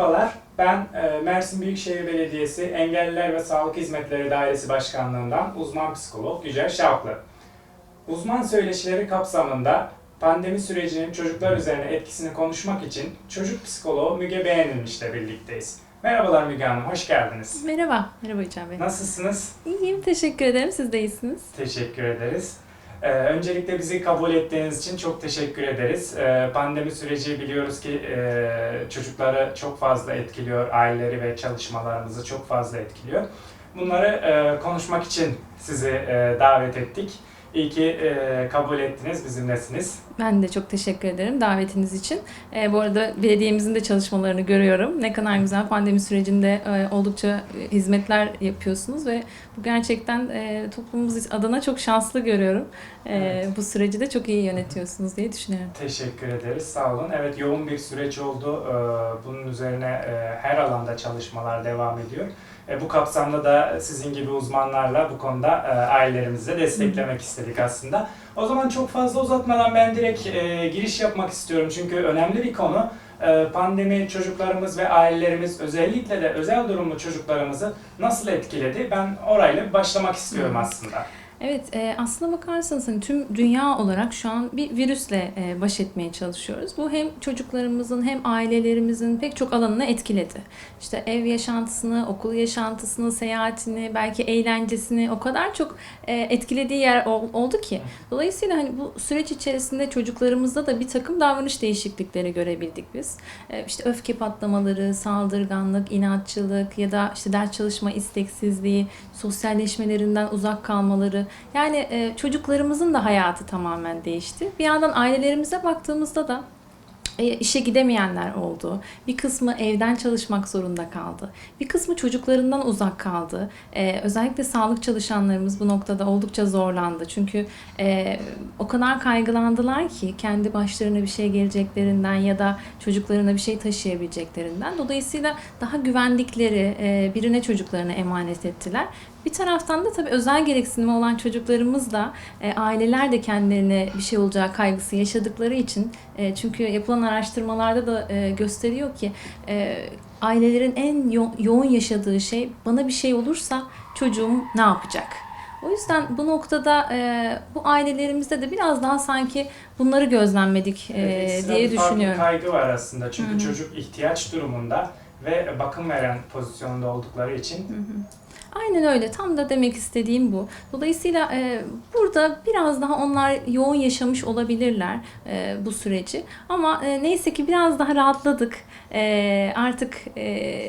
Merhabalar, ben e, Mersin Büyükşehir Belediyesi Engelliler ve Sağlık Hizmetleri Dairesi Başkanlığından uzman psikolog Yücel Şavklı. Uzman söyleşileri kapsamında pandemi sürecinin çocuklar üzerine etkisini konuşmak için çocuk psikoloğu Müge Beğenilmiş'le birlikteyiz. Merhabalar Müge Hanım, hoş geldiniz. Merhaba, merhaba Yücel Bey. Nasılsınız? İyiyim, teşekkür ederim. Siz de iyisiniz. Teşekkür ederiz. Ee, öncelikle bizi kabul ettiğiniz için çok teşekkür ederiz. Ee, pandemi süreci biliyoruz ki e, çocukları çok fazla etkiliyor, aileleri ve çalışmalarımızı çok fazla etkiliyor. Bunları e, konuşmak için sizi e, davet ettik. İyi ki e, kabul ettiniz, bizimlesiniz. Ben de çok teşekkür ederim davetiniz için. Ee, bu arada belediyemizin de çalışmalarını görüyorum. Ne kadar güzel pandemi sürecinde e, oldukça e, hizmetler yapıyorsunuz ve bu gerçekten e, toplumumuz adına çok şanslı görüyorum. E, Evet. Bu süreci de çok iyi yönetiyorsunuz diye düşünüyorum. Teşekkür ederiz, sağ olun. Evet, yoğun bir süreç oldu. Ee, Bunun üzerine e, her alanda çalışmalar devam ediyor. E, Bu kapsamda da sizin gibi uzmanlarla bu konuda e, ailelerimizi de desteklemek istedik aslında. O zaman çok fazla uzatmadan ben direkt e, giriş yapmak istiyorum çünkü önemli bir konu. E, Pandemi çocuklarımız ve ailelerimiz özellikle de özel durumlu çocuklarımızı nasıl etkiledi? Ben orayla başlamak istiyorum aslında. Evet, e, aslına bakarsanız hani tüm dünya olarak şu an bir virüsle e, baş etmeye çalışıyoruz. Bu hem çocuklarımızın hem ailelerimizin pek çok alanını etkiledi. İşte ev yaşantısını, okul yaşantısını, seyahatini, belki eğlencesini o kadar çok e, etkilediği yer ol- oldu ki. Dolayısıyla hani bu süreç içerisinde çocuklarımızda da bir takım davranış değişiklikleri görebildik biz. E, işte öfke patlamaları, saldırganlık, inatçılık ya da işte ders çalışma isteksizliği, sosyalleşmelerinden uzak kalmaları. Yani e, çocuklarımızın da hayatı tamamen değişti. Bir yandan ailelerimize baktığımızda da e, işe gidemeyenler oldu. Bir kısmı evden çalışmak zorunda kaldı. Bir kısmı çocuklarından uzak kaldı. E, özellikle sağlık çalışanlarımız bu noktada oldukça zorlandı. Çünkü e, o kadar kaygılandılar ki kendi başlarına bir şey geleceklerinden ya da çocuklarına bir şey taşıyabileceklerinden. Dolayısıyla daha güvendikleri e, birine çocuklarını emanet ettiler. Bir taraftan da tabii özel gereksinimi olan çocuklarımız da e, aileler de kendilerine bir şey olacağı kaygısı yaşadıkları için e, çünkü yapılan araştırmalarda da e, gösteriyor ki e, ailelerin en yo- yoğun yaşadığı şey bana bir şey olursa çocuğum ne yapacak? O yüzden bu noktada e, bu ailelerimizde de biraz daha sanki bunları gözlemledik e, Evet, diye bir düşünüyorum. kaygı var aslında çünkü Hı hı. çocuk ihtiyaç durumunda ve bakım veren pozisyonda oldukları için Hı hı. Aynen öyle. Tam da demek istediğim bu. Dolayısıyla e, burada biraz daha onlar yoğun yaşamış olabilirler e, bu süreci. Ama e, neyse ki biraz daha rahatladık. E, artık e,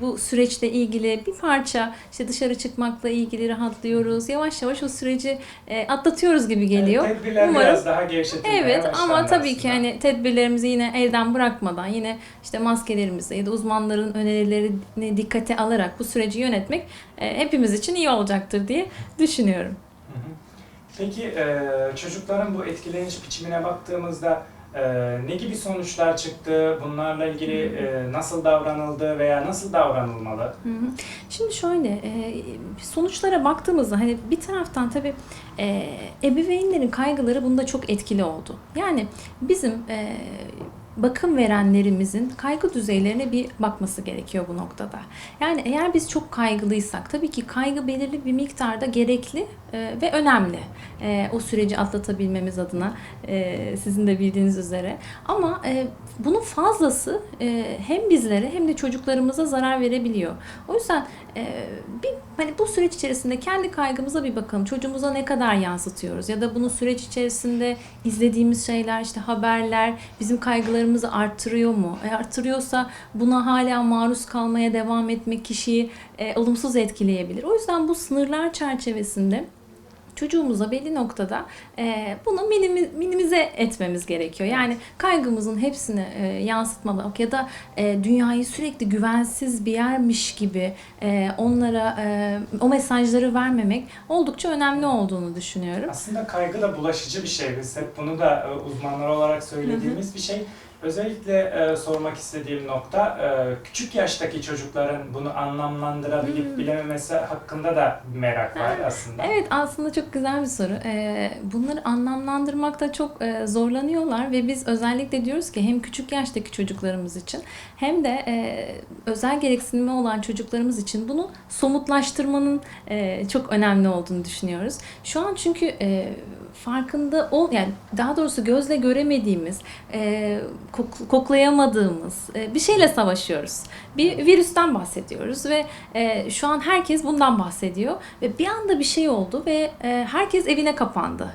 bu süreçle ilgili bir parça işte dışarı çıkmakla ilgili rahatlıyoruz. Yavaş yavaş o süreci e, atlatıyoruz gibi geliyor. Evet, tedbirler Umarım- biraz daha gevşetilmeye Evet ama tabii ki aslında. hani tedbirlerimizi yine elden bırakmadan yine işte maskelerimizi ya da uzmanların önerilerini dikkate alarak bu süreci yönetmek hepimiz için iyi olacaktır diye düşünüyorum. Peki e, çocukların bu etkileniş biçimine baktığımızda e, ne gibi sonuçlar çıktı? Bunlarla ilgili e, nasıl davranıldı veya nasıl davranılmalı? Şimdi şöyle e, sonuçlara baktığımızda hani bir taraftan tabii e, ebeveynlerin kaygıları bunda çok etkili oldu. Yani bizim e, bakım verenlerimizin kaygı düzeylerine bir bakması gerekiyor bu noktada. Yani eğer biz çok kaygılıysak tabii ki kaygı belirli bir miktarda gerekli e, ve önemli. E, o süreci atlatabilmemiz adına e, sizin de bildiğiniz üzere. Ama bunun fazlası hem bizlere hem de çocuklarımıza zarar verebiliyor. O yüzden bir hani bu süreç içerisinde kendi kaygımıza bir bakalım. Çocuğumuza ne kadar yansıtıyoruz ya da bunu süreç içerisinde izlediğimiz şeyler işte haberler bizim kaygılarımızı arttırıyor mu? E, arttırıyorsa buna hala maruz kalmaya devam etmek kişiyi e, olumsuz etkileyebilir. O yüzden bu sınırlar çerçevesinde çocuğumuza belli noktada e, bunu minimi- minimize etmemiz gerekiyor. Yani kaygımızın hepsini e, yansıtmamak ya da e, dünyayı sürekli güvensiz bir yermiş gibi e, onlara e, o mesajları vermemek oldukça önemli olduğunu düşünüyorum. Aslında kaygı da bulaşıcı bir şey. Biz hep bunu da e, uzmanlar olarak söylediğimiz bir şey. Özellikle e, sormak istediğim nokta e, küçük yaştaki çocukların bunu anlamlandırabilip Hmm. bilememesi hakkında da bir merak var aslında. Evet aslında çok güzel bir soru. Ee, bunları anlamlandırmakta çok e, zorlanıyorlar ve biz özellikle diyoruz ki hem küçük yaştaki çocuklarımız için hem de e, özel gereksinimi olan çocuklarımız için bunu somutlaştırmanın e, çok önemli olduğunu düşünüyoruz. Şu an çünkü e, farkında ol yani daha doğrusu gözle göremediğimiz, e, kok- koklayamadığımız e, bir şeyle savaşıyoruz. Bir virüsten bahsediyoruz ve e, şu an herkes bundan bahsediyor ve bir anda bir şey oldu ve e, herkes evine kapandı.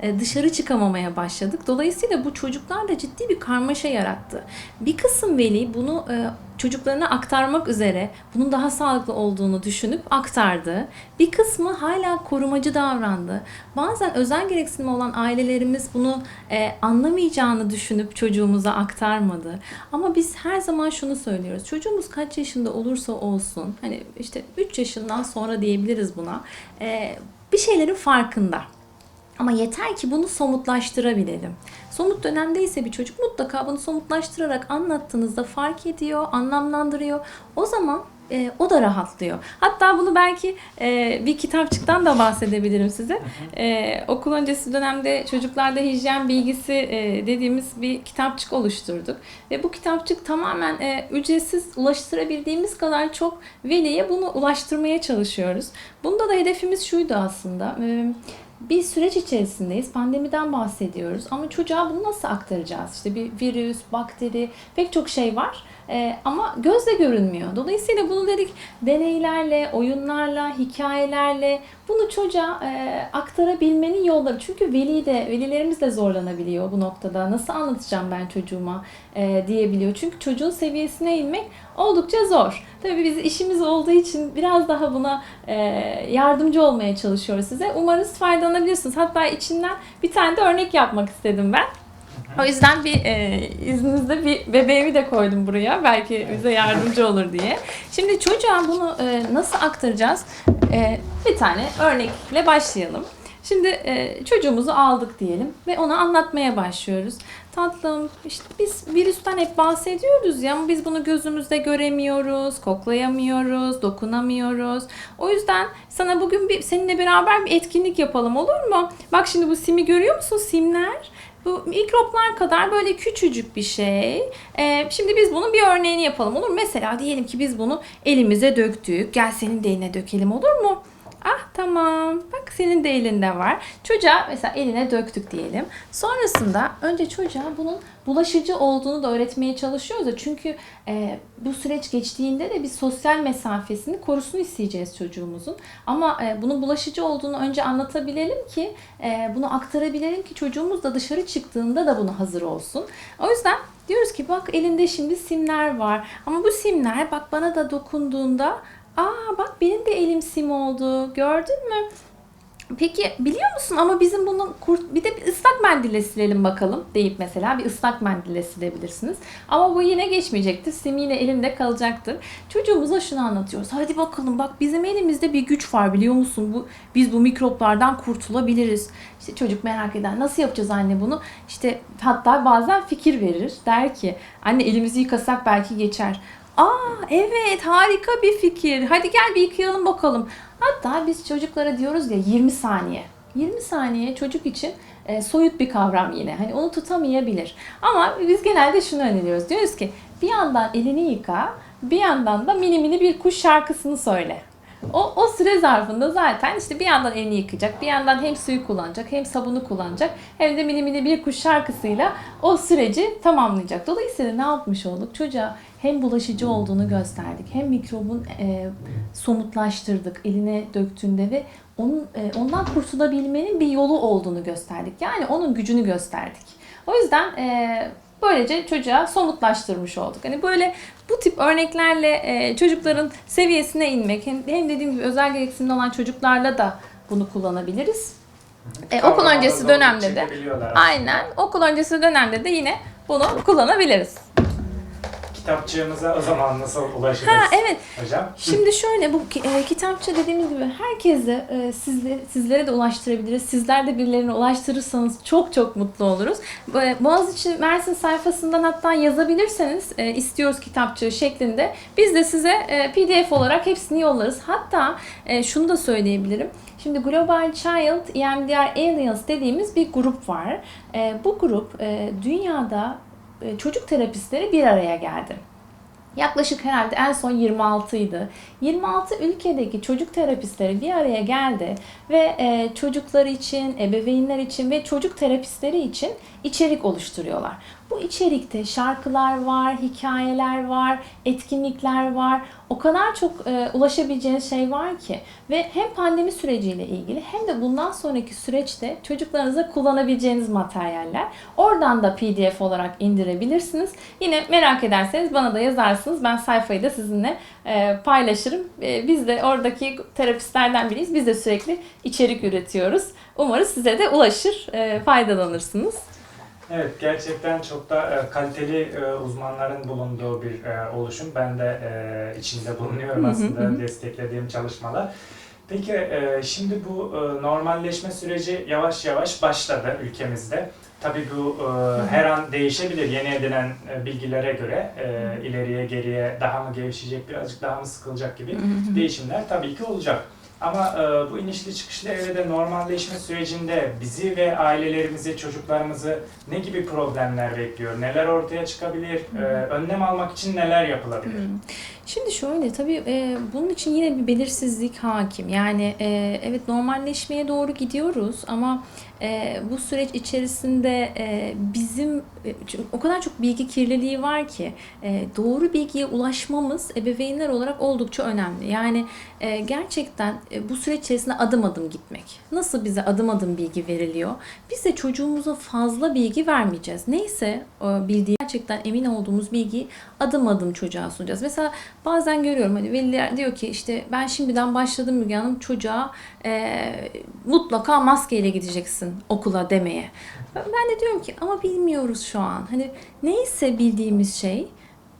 E, dışarı çıkamamaya başladık. Dolayısıyla bu çocuklarla ciddi bir karmaşa yarattı. Bir kısım veli bunu e, çocuklarına aktarmak üzere bunun daha sağlıklı olduğunu düşünüp aktardı. Bir kısmı hala korumacı davrandı. Bazen özel gereksinimi olan ailelerimiz bunu e, anlamayacağını düşünüp çocuğumuza aktarmadı. Ama biz her zaman şunu söylüyoruz. Çocuğumuz kaç yaşında olursa olsun, hani işte 3 yaşından sonra diyebiliriz buna. bir şeylerin farkında. Ama yeter ki bunu somutlaştırabilelim. Somut dönemde ise bir çocuk mutlaka bunu somutlaştırarak anlattığınızda fark ediyor, anlamlandırıyor. O zaman e, o da rahatlıyor. Hatta bunu belki e, bir kitapçıktan da bahsedebilirim size. E, okul öncesi dönemde çocuklarda hijyen bilgisi e, dediğimiz bir kitapçık oluşturduk. Ve bu kitapçık tamamen e, ücretsiz ulaştırabildiğimiz kadar çok veliye bunu ulaştırmaya çalışıyoruz. Bunda da hedefimiz şuydu aslında. E, bir süreç içerisindeyiz. Pandemiden bahsediyoruz. Ama çocuğa bunu nasıl aktaracağız? İşte bir virüs, bakteri, pek çok şey var. Ee, ama gözle görünmüyor. Dolayısıyla bunu dedik deneylerle, oyunlarla, hikayelerle bunu çocuğa e, aktarabilmenin yolları. Çünkü veli de, velilerimiz de zorlanabiliyor bu noktada. Nasıl anlatacağım ben çocuğuma e, diyebiliyor. Çünkü çocuğun seviyesine inmek oldukça zor. Tabii biz işimiz olduğu için biraz daha buna e, yardımcı olmaya çalışıyoruz size. Umarız faydalanabilirsiniz. Hatta içinden bir tane de örnek yapmak istedim ben. O yüzden bir e, izninizle bir bebeğimi de koydum buraya. Belki bize yardımcı olur diye. Şimdi çocuğa bunu e, nasıl aktaracağız? E, bir tane örnekle başlayalım. Şimdi e, çocuğumuzu aldık diyelim ve ona anlatmaya başlıyoruz. Tatlım işte biz virüsten hep bahsediyoruz ya ama biz bunu gözümüzde göremiyoruz, koklayamıyoruz, dokunamıyoruz. O yüzden sana bugün bir seninle beraber bir etkinlik yapalım olur mu? Bak şimdi bu simi görüyor musun? Simler. Bu mikroplar kadar böyle küçücük bir şey. Ee, şimdi biz bunun bir örneğini yapalım olur mu? Mesela diyelim ki biz bunu elimize döktük. Gel senin de eline dökelim olur mu? Ah tamam. Bak senin de elinde var. Çocuğa mesela eline döktük diyelim. Sonrasında önce çocuğa bunun bulaşıcı olduğunu da öğretmeye çalışıyoruz da çünkü e, bu süreç geçtiğinde de biz sosyal mesafesini korusunu isteyeceğiz çocuğumuzun. Ama e, bunun bulaşıcı olduğunu önce anlatabilelim ki e, bunu aktarabilelim ki çocuğumuz da dışarı çıktığında da buna hazır olsun. O yüzden diyoruz ki bak elinde şimdi simler var ama bu simler bak bana da dokunduğunda aa bak benim de elim sim oldu gördün mü? Peki biliyor musun ama bizim bunu kurt bir de bir ıslak mendille silelim bakalım deyip mesela bir ıslak mendille silebilirsiniz. Ama bu yine geçmeyecektir. Sim yine elimde kalacaktır. Çocuğumuza şunu anlatıyoruz. Hadi bakalım bak bizim elimizde bir güç var biliyor musun? Bu biz bu mikroplardan kurtulabiliriz. İşte çocuk merak eder. Nasıl yapacağız anne bunu? İşte hatta bazen fikir verir. Der ki anne elimizi yıkasak belki geçer. Aa evet harika bir fikir. Hadi gel bir yıkayalım bakalım. Hatta biz çocuklara diyoruz ya 20 saniye. 20 saniye çocuk için e, soyut bir kavram yine. Hani onu tutamayabilir. Ama biz genelde şunu öneriyoruz. Diyoruz ki bir yandan elini yıka, bir yandan da mini mini bir kuş şarkısını söyle. O, o süre zarfında zaten işte bir yandan elini yıkayacak, bir yandan hem suyu kullanacak, hem sabunu kullanacak, hem de mini mini bir kuş şarkısıyla o süreci tamamlayacak. Dolayısıyla ne yapmış olduk? Çocuğa hem bulaşıcı olduğunu gösterdik, hem mikrobun e, somutlaştırdık eline döktüğünde ve onun e, ondan kurtulabilmenin bir yolu olduğunu gösterdik. Yani onun gücünü gösterdik. O yüzden e, böylece çocuğa somutlaştırmış olduk. Hani böyle bu tip örneklerle e, çocukların seviyesine inmek hem, hem dediğim gibi özel gereksinimli olan çocuklarla da bunu kullanabiliriz. E, okul öncesi dönemde de aynen okul öncesi dönemde de yine bunu kullanabiliriz. Kitapçığımıza o zaman nasıl ulaşırız Ha evet. hocam? Şimdi şöyle bu e, kitapçı dediğimiz gibi herkese e, sizle, sizlere de ulaştırabiliriz. Sizler de birilerine ulaştırırsanız çok çok mutlu oluruz. E, Boğaziçi Mersin sayfasından hatta yazabilirseniz e, istiyoruz kitapçığı şeklinde biz de size e, PDF olarak hepsini yollarız. Hatta e, şunu da söyleyebilirim. Şimdi Global Child EMDR Aliens dediğimiz bir grup var. E, bu grup e, dünyada çocuk terapistleri bir araya geldi. Yaklaşık herhalde en son 26 idi. 26 ülkedeki çocuk terapistleri bir araya geldi ve e, çocuklar için, ebeveynler için ve çocuk terapistleri için içerik oluşturuyorlar. Bu içerikte şarkılar var, hikayeler var, etkinlikler var. O kadar çok e, ulaşabileceğiniz şey var ki ve hem pandemi süreciyle ilgili hem de bundan sonraki süreçte çocuklarınıza kullanabileceğiniz materyaller. Oradan da PDF olarak indirebilirsiniz. Yine merak ederseniz bana da yazarsınız. Ben sayfayı da sizinle e, paylaşırım. E, biz de oradaki terapistlerden biriyiz. Biz de sürekli içerik üretiyoruz. Umarız size de ulaşır, e, faydalanırsınız. Evet gerçekten çok da e, kaliteli e, uzmanların bulunduğu bir e, oluşum. Ben de içinde bulunuyorum aslında desteklediğim çalışmalar. Peki şimdi bu normalleşme süreci yavaş yavaş başladı ülkemizde. Tabii bu her an değişebilir yeni edilen bilgilere göre ileriye geriye daha mı gevşeyecek birazcık daha mı sıkılacak gibi değişimler tabii ki olacak. Ama e, bu inişli çıkışlı evrede normalleşme sürecinde bizi ve ailelerimizi, çocuklarımızı ne gibi problemler bekliyor? Neler ortaya çıkabilir? E, önlem almak için neler yapılabilir? Hmm. Şimdi şöyle tabii e, bunun için yine bir belirsizlik hakim. Yani e, evet normalleşmeye doğru gidiyoruz ama e, bu süreç içerisinde e, bizim e, o kadar çok bilgi kirliliği var ki e, doğru bilgiye ulaşmamız ebeveynler olarak oldukça önemli. Yani e, gerçekten e, bu süreç içerisinde adım adım gitmek. Nasıl bize adım adım bilgi veriliyor? Biz de çocuğumuza fazla bilgi vermeyeceğiz. Neyse o bildiği gerçekten emin olduğumuz bilgiyi adım adım çocuğa sunacağız. Mesela bazen görüyorum hani veliler diyor ki işte ben şimdiden başladım Müge Hanım çocuğa e, mutlaka maskeyle gideceksin okula demeye. Ben de diyorum ki ama bilmiyoruz şu an. Hani neyse bildiğimiz şey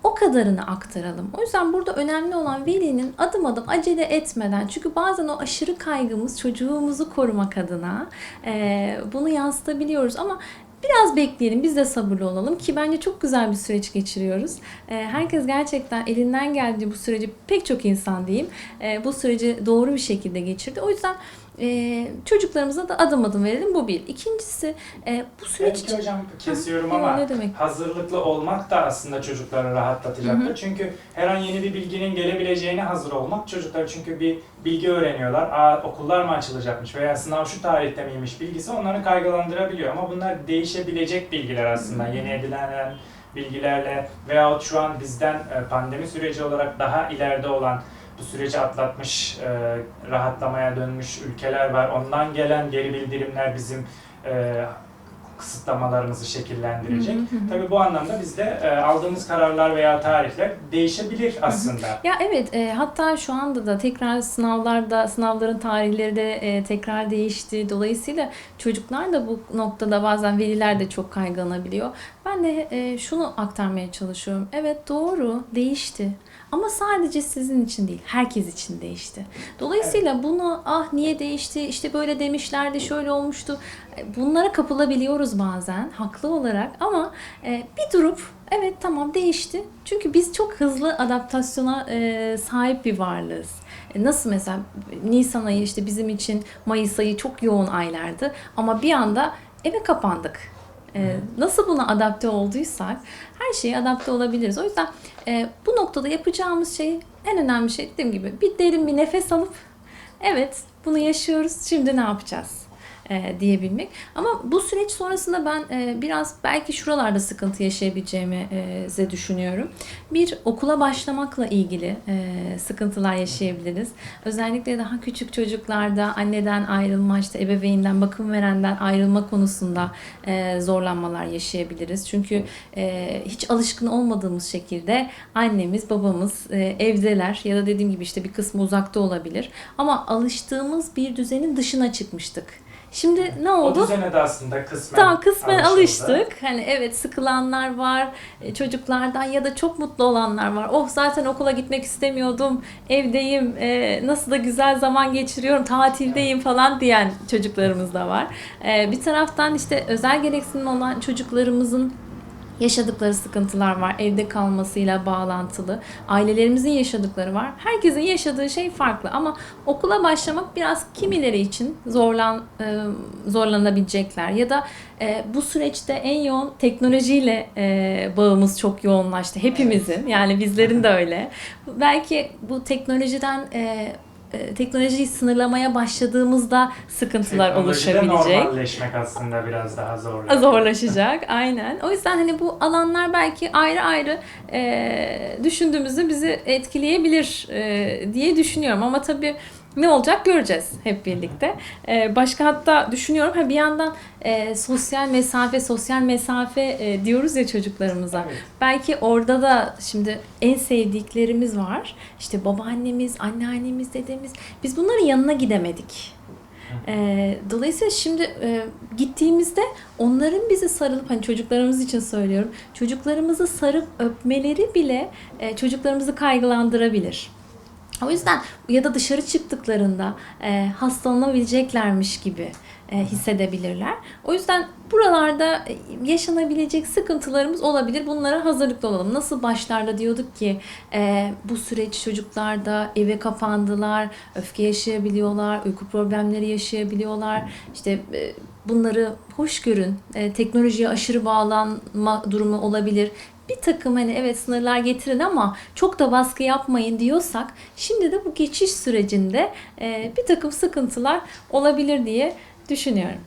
o kadarını aktaralım. O yüzden burada önemli olan velinin adım adım acele etmeden çünkü bazen o aşırı kaygımız çocuğumuzu korumak adına e, bunu yansıtabiliyoruz ama Biraz bekleyelim, biz de sabırlı olalım ki bence çok güzel bir süreç geçiriyoruz. E, herkes gerçekten elinden geldiği bu süreci pek çok insan diyeyim e, bu süreci doğru bir şekilde geçirdi. O yüzden e, çocuklarımıza da adım adım verelim bu bir. İkincisi e, bu süreç Belki hocam kesiyorum Hı, ama ne demek? hazırlıklı olmak da aslında çocukları rahatlatacaktır. Çünkü her an yeni bir bilginin gelebileceğine hazır olmak çocuklar çünkü bir bilgi öğreniyorlar. Aa okullar mı açılacakmış veya sınav şu tarihte miymiş bilgisi onları kaygılandırabiliyor. Ama bunlar değişebilecek bilgiler aslında. Yeni edilen bilgilerle veyahut şu an bizden e, pandemi süreci olarak daha ileride olan bu süreci atlatmış, e, rahatlamaya dönmüş ülkeler var. Ondan gelen geri bildirimler bizim e, kısıtlamalarımızı şekillendirecek. Hı hı hı. Tabii bu anlamda bizde e, aldığımız kararlar veya tarihler değişebilir aslında. Ya evet e, hatta şu anda da tekrar sınavlarda sınavların tarihleri de e, tekrar değişti. Dolayısıyla çocuklar da bu noktada bazen veliler de çok kaygılanabiliyor. Ben de e, şunu aktarmaya çalışıyorum. Evet doğru değişti. Ama sadece sizin için değil, herkes için değişti. Dolayısıyla bunu ah niye değişti, işte böyle demişlerdi, şöyle olmuştu. E, Bunlara kapılabiliyoruz bazen haklı olarak ama e, bir durup evet tamam değişti. Çünkü biz çok hızlı adaptasyona e, sahip bir varlığız. Nasıl mesela Nisan ayı işte bizim için Mayıs ayı çok yoğun aylardı ama bir anda eve kapandık. E, nasıl buna adapte olduysak her şeye adapte olabiliriz. O yüzden e, bu noktada yapacağımız şey en önemli şey dediğim gibi bir derin bir nefes alıp evet bunu yaşıyoruz şimdi ne yapacağız e, diyebilmek. Ama bu süreç sonrasında ben e, biraz belki şuralarda sıkıntı yaşayabileceğimi e, düşünüyorum. Bir okula başlamakla ilgili e, sıkıntılar yaşayabiliriz. Özellikle daha küçük çocuklarda anneden ayrılma, işte ebeveynden, bakım verenden ayrılma konusunda e, zorlanmalar yaşayabiliriz. Çünkü e, hiç alışkın olmadığımız şekilde annemiz, babamız e, evdeler ya da dediğim gibi işte bir kısmı uzakta olabilir. Ama alıştığımız bir düzenin dışına çıkmıştık. Şimdi ne O oldu? düzene de aslında kısmen Tamam kısmen alışıldı. alıştık. Hani evet sıkılanlar var e, çocuklardan ya da çok mutlu olanlar var. Oh zaten okula gitmek istemiyordum. Evdeyim. e, nasıl da güzel zaman geçiriyorum. Tatildeyim falan diyen çocuklarımız da var. E, bir taraftan işte özel gereksinim olan çocuklarımızın yaşadıkları sıkıntılar var. Evde kalmasıyla bağlantılı. Ailelerimizin yaşadıkları var. Herkesin yaşadığı şey farklı ama okula başlamak biraz kimileri için zorlan e, zorlanabilecekler ya da e, bu süreçte en yoğun teknolojiyle e, bağımız çok yoğunlaştı. Hepimizin yani bizlerin de öyle. Belki bu teknolojiden e, e, teknolojiyi sınırlamaya başladığımızda sıkıntılar Teknolojide oluşabilecek normalleşmek aslında biraz daha zorlaşıyor. zorlaşacak aynen. O yüzden hani bu alanlar belki ayrı ayrı e, düşündüğümüzde bizi etkileyebilir e, diye düşünüyorum ama tabii ne olacak göreceğiz hep birlikte. E, başka hatta düşünüyorum ha bir yandan e, sosyal mesafe sosyal mesafe e, diyoruz ya çocuklarımıza. Evet. Belki orada da şimdi en sevdiklerimiz var. İşte babaannemiz, anneannemiz, dedemiz. Biz bunların yanına gidemedik. Ee, dolayısıyla şimdi e, gittiğimizde onların bizi sarılıp hani çocuklarımız için söylüyorum çocuklarımızı sarıp öpmeleri bile e, çocuklarımızı kaygılandırabilir. O yüzden ya da dışarı çıktıklarında e, hastalanabileceklermiş gibi e, hissedebilirler. O yüzden buralarda e, yaşanabilecek sıkıntılarımız olabilir. Bunlara hazırlıklı olalım. Nasıl başlarda diyorduk ki e, bu süreç çocuklarda eve kapandılar, öfke yaşayabiliyorlar, uyku problemleri yaşayabiliyorlar. İşte e, bunları hoş görün. E, teknolojiye aşırı bağlanma durumu olabilir. Bir takım hani evet sınırlar getirin ama çok da baskı yapmayın diyorsak şimdi de bu geçiş sürecinde e, bir takım sıkıntılar olabilir diye düşünüyorum.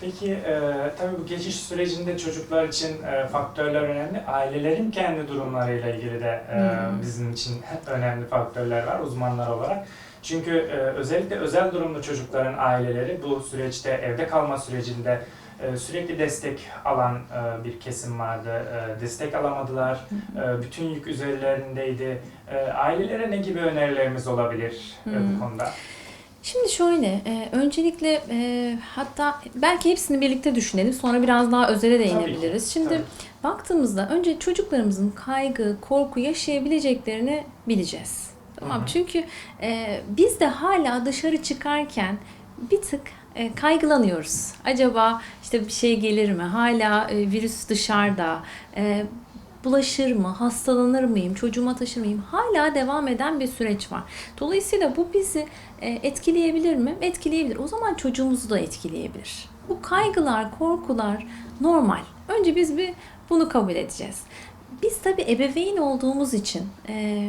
Peki e, tabii bu geçiş sürecinde çocuklar için e, faktörler önemli. Ailelerin kendi durumlarıyla ilgili de e, Hı. bizim için önemli faktörler var uzmanlar olarak. Çünkü e, özellikle özel durumlu çocukların aileleri bu süreçte evde kalma sürecinde e, sürekli destek alan e, bir kesim vardı. E, destek alamadılar. E, bütün yük üzerlerindeydi. E, ailelere ne gibi önerilerimiz olabilir e, bu konuda? Şimdi şöyle, e, öncelikle e, hatta belki hepsini birlikte düşünelim. Sonra biraz daha özele Tabii değinebiliriz. Şimdi tabii. baktığımızda önce çocuklarımızın kaygı, korku yaşayabileceklerini bileceğiz. Tamam. Hı hı. Çünkü e, biz de hala dışarı çıkarken bir tık e, kaygılanıyoruz. Acaba işte bir şey gelir mi? Hala e, virüs dışarıda. E, bulaşır mı? Hastalanır mıyım? Çocuğuma taşır mıyım? Hala devam eden bir süreç var. Dolayısıyla bu bizi e, etkileyebilir mi? Etkileyebilir. O zaman çocuğumuzu da etkileyebilir. Bu kaygılar, korkular normal. Önce biz bir bunu kabul edeceğiz. Biz tabii ebeveyn olduğumuz için e,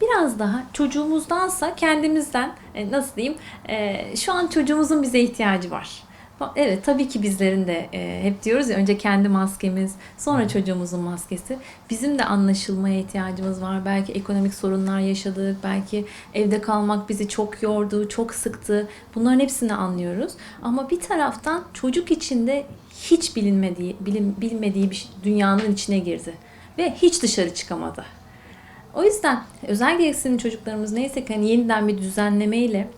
biraz daha çocuğumuzdansa kendimizden e, nasıl diyeyim e, şu an çocuğumuzun bize ihtiyacı var. Evet tabii ki bizlerin de e, hep diyoruz ya önce kendi maskemiz sonra çocuğumuzun maskesi. Bizim de anlaşılmaya ihtiyacımız var. Belki ekonomik sorunlar yaşadık. Belki evde kalmak bizi çok yordu, çok sıktı. Bunların hepsini anlıyoruz. Ama bir taraftan çocuk içinde hiç bilinmediği, bilin, bilmediği bir dünyanın içine girdi. Ve hiç dışarı çıkamadı. O yüzden özel gereksinimli çocuklarımız neyse ki hani yeniden bir düzenlemeyle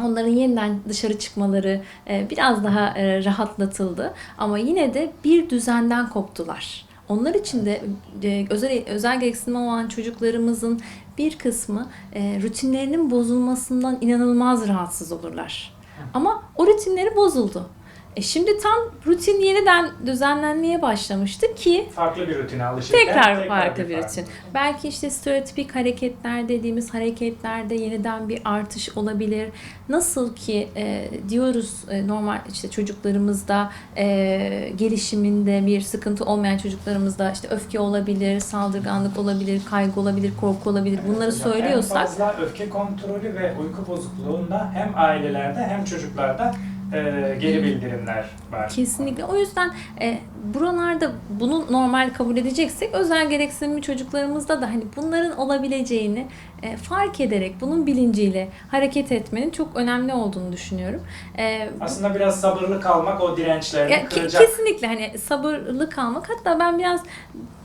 onların yeniden dışarı çıkmaları e, biraz daha e, rahatlatıldı. Ama yine de bir düzenden koptular. Onlar için de e, özel özel gereksinim olan çocuklarımızın bir kısmı rutinlerinin bozulmasından inanılmaz rahatsız olurlar. Ama o rutinleri bozuldu. E şimdi tam rutin yeniden düzenlenmeye başlamıştı ki Farklı bir rutine alışırken Tekrar farklı bir rutin. Belki işte stereotipik hareketler dediğimiz hareketlerde yeniden bir artış olabilir. Nasıl ki e, diyoruz e, normal işte çocuklarımızda e, gelişiminde bir sıkıntı olmayan çocuklarımızda işte öfke olabilir, saldırganlık olabilir, kaygı olabilir, korku olabilir. Bunları Evet hocam, söylüyorsak En fazla öfke kontrolü ve uyku bozukluğunda hem ailelerde hem çocuklarda e, geri bildirimler var. Kesinlikle. O yüzden e, buralarda bunu normal kabul edeceksek özel gereksinimli çocuklarımızda da hani bunların olabileceğini e, fark ederek bunun bilinciyle hareket etmenin çok önemli olduğunu düşünüyorum. E, Aslında biraz sabırlı kalmak o dirençlerini ya, kıracak. kesinlikle hani sabırlı kalmak hatta ben biraz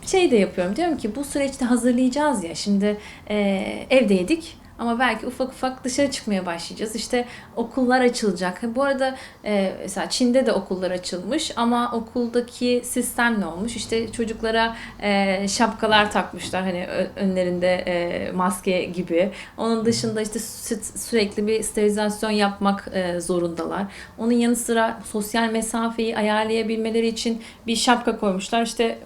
şey de yapıyorum diyorum ki bu süreçte hazırlayacağız ya şimdi e, evdeydik Ama belki ufak ufak dışarı çıkmaya başlayacağız. İşte okullar açılacak. Bu arada e, mesela Çin'de de okullar açılmış ama okuldaki sistem ne olmuş? İşte çocuklara e, şapkalar takmışlar hani önlerinde e, maske gibi. Onun dışında işte sü- sürekli bir sterilizasyon yapmak e, zorundalar. Onun yanı sıra sosyal mesafeyi ayarlayabilmeleri için bir şapka koymuşlar. İşte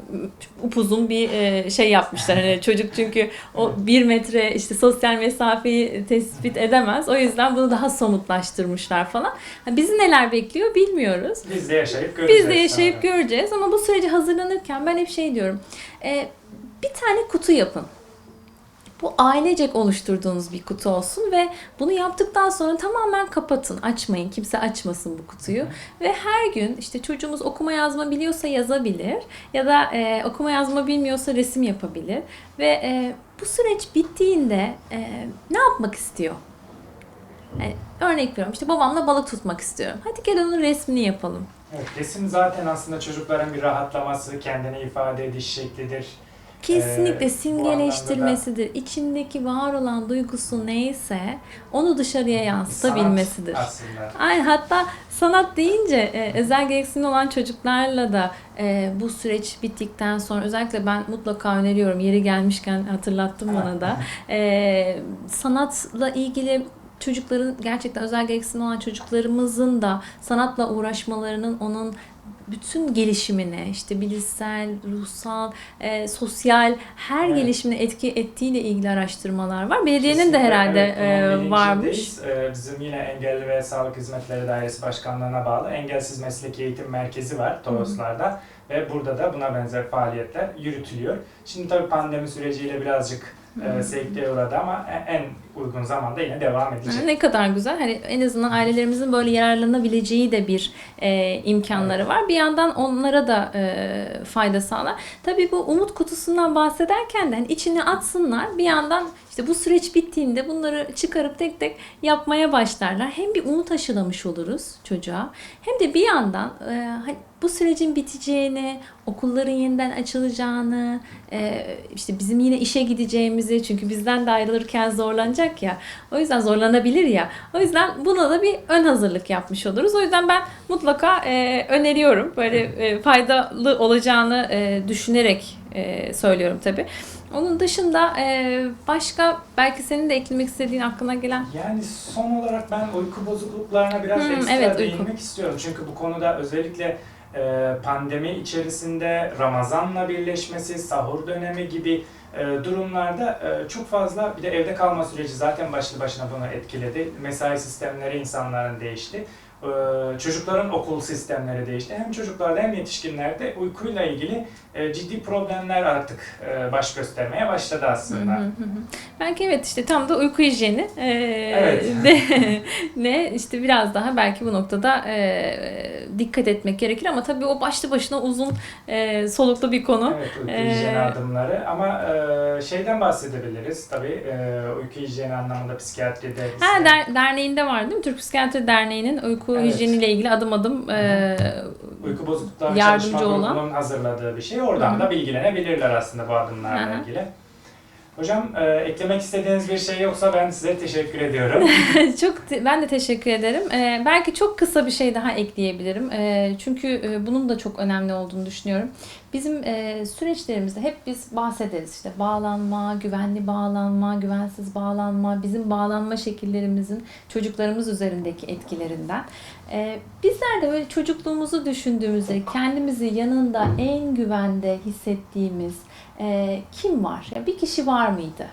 upuzun bir e, şey yapmışlar. Hani çocuk çünkü o bir metre işte sosyal mesafeyi tespit edemez. O yüzden bunu daha somutlaştırmışlar falan. Ha, Bizi neler bekliyor bilmiyoruz. Biz de yaşayıp göreceğiz. Biz de yaşayıp sonra. göreceğiz ama bu sürece hazırlanırken ben hep şey diyorum. E, bir tane kutu yapın. Bu ailecek oluşturduğunuz bir kutu olsun ve bunu yaptıktan sonra tamamen kapatın. Açmayın. Kimse açmasın bu kutuyu. Ve her gün işte çocuğumuz okuma yazma biliyorsa yazabilir ya da e, okuma yazma bilmiyorsa resim yapabilir. Ve e, bu süreç bittiğinde e, ne yapmak istiyor? Yani örnek veriyorum işte babamla balık tutmak istiyorum. Hadi gel onun resmini yapalım. Evet, resim zaten aslında çocukların bir rahatlaması, kendini ifade ediş şeklidir. Kesinlikle Ee, simgeleştirmesidir. İçindeki var olan duygusu neyse onu dışarıya yansıtabilmesidir. Sanat aslında. Aynen hatta sanat deyince e, özel gereksinimli olan çocuklarla da e, bu süreç bittikten sonra özellikle ben mutlaka öneriyorum. Yeri gelmişken hatırlattım bana da. E, sanatla ilgili çocukların gerçekten özel gereksinimli olan çocuklarımızın da sanatla uğraşmalarının onun bütün gelişimine işte bilişsel, ruhsal, e, sosyal her Evet. gelişimine etki ettiğiyle ilgili araştırmalar var. Belediyenin de Kesinlikle, herhalde evet, e, varmış. Ee, Bizim yine Engelli ve Sağlık Hizmetleri Dairesi Başkanlığı'na bağlı Engelsiz Mesleki Eğitim Merkezi var Toroslar'da. Ve burada da buna benzer faaliyetler yürütülüyor. Şimdi tabii pandemi süreciyle birazcık e, sekteye uğradı ama en- en uygun zamanda yine devam edecek. Ne kadar güzel. Hani en azından ailelerimizin böyle yararlanabileceği de bir e, imkanları var. Bir yandan onlara da e, fayda sağlar. Tabii bu umut kutusundan bahsederken de hani içine atsınlar. Bir yandan işte bu süreç bittiğinde bunları çıkarıp tek tek yapmaya başlarlar. Hem bir umut aşılamış oluruz çocuğa. Hem de bir yandan e, hani bu sürecin biteceğini, okulların yeniden açılacağını, e, işte bizim yine işe gideceğimizi çünkü bizden de ayrılırken zorlanacak ya. O yüzden zorlanabilir ya. O yüzden buna da bir ön hazırlık yapmış oluruz. O yüzden ben mutlaka e, öneriyorum. Böyle e, faydalı olacağını e, düşünerek e, söylüyorum tabii. Onun dışında e, başka belki senin de eklemek istediğin aklına gelen Yani son olarak ben uyku bozukluklarına biraz Hmm, ekstra evet, değinmek uyku. istiyorum. Çünkü bu konuda özellikle e, pandemi içerisinde Ramazan'la birleşmesi, sahur dönemi gibi e, durumlarda e, çok fazla bir de evde kalma süreci zaten başlı başına bunu etkiledi. Mesai sistemleri insanların değişti. E, çocukların okul sistemleri değişti. Hem çocuklarda hem yetişkinlerde uykuyla ilgili e, ciddi problemler artık e, baş göstermeye başladı aslında. Hı hı hı. Belki evet işte tam da uyku hijyeni e, Evet. de, ne işte biraz daha belki bu noktada e, dikkat etmek gerekir ama tabii o başlı başına uzun e, soluklu bir konu. Evet, uyku Ee, hijyeni adımları ama e, şeyden bahsedebiliriz tabii e, uyku hijyeni anlamında psikiyatride. Ha der, derneğinde var değil mi? Türk Psikiyatri Derneği'nin uyku Evet. hijyeniyle ilgili adım adım e, Uyku bozuklukları Yardımcı çalışma olan. hazırladığı bir şey. Oradan Hı. da bilgilenebilirler aslında bu adımlarla Hı hı. ilgili. Hocam e, eklemek istediğiniz bir şey yoksa ben size teşekkür ediyorum. çok ben de teşekkür ederim. Ee, belki çok kısa bir şey daha ekleyebilirim. Ee, çünkü e, bunun da çok önemli olduğunu düşünüyorum. Bizim e, süreçlerimizde hep biz bahsederiz işte bağlanma, güvenli bağlanma, güvensiz bağlanma, bizim bağlanma şekillerimizin çocuklarımız üzerindeki etkilerinden. Ee, bizler de böyle çocukluğumuzu düşündüğümüzde kendimizi yanında en güvende hissettiğimiz e, kim var? Ya bir kişi var mıydı?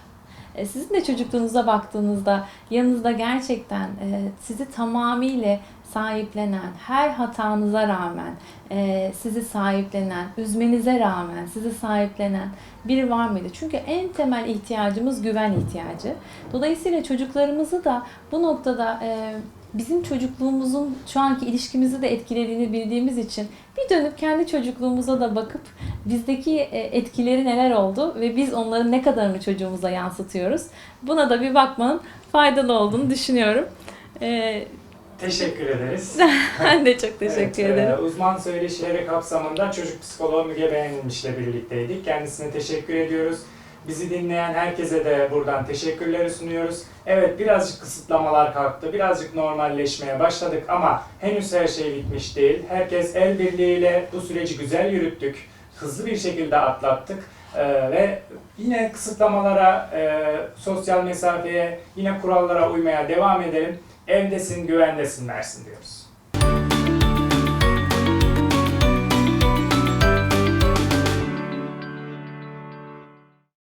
E, Sizin de çocukluğunuza baktığınızda yanınızda gerçekten e, sizi tamamıyla sahiplenen, her hatanıza rağmen e, sizi sahiplenen, üzmenize rağmen sizi sahiplenen biri var mıydı? Çünkü en temel ihtiyacımız güven ihtiyacı. Dolayısıyla çocuklarımızı da bu noktada e, bizim çocukluğumuzun şu anki ilişkimizi de etkilediğini bildiğimiz için bir dönüp kendi çocukluğumuza da bakıp bizdeki e, etkileri neler oldu ve biz onların ne kadarını çocuğumuza yansıtıyoruz. Buna da bir bakmanın faydalı olduğunu düşünüyorum. E, teşekkür ederiz. ben de çok teşekkür Evet, ederim. e, uzman söyleşileri kapsamında çocuk psikoloğu Müge Beğenilmiş'le birlikteydik. Kendisine teşekkür ediyoruz. Bizi dinleyen herkese de buradan teşekkürleri sunuyoruz. Evet birazcık kısıtlamalar kalktı, birazcık normalleşmeye başladık ama henüz her şey bitmiş değil. Herkes el birliğiyle bu süreci güzel yürüttük, hızlı bir şekilde atlattık. Ee, ve yine kısıtlamalara, e, sosyal mesafeye, yine kurallara uymaya devam edelim. Evdesin, güvendesin Mersin diyoruz.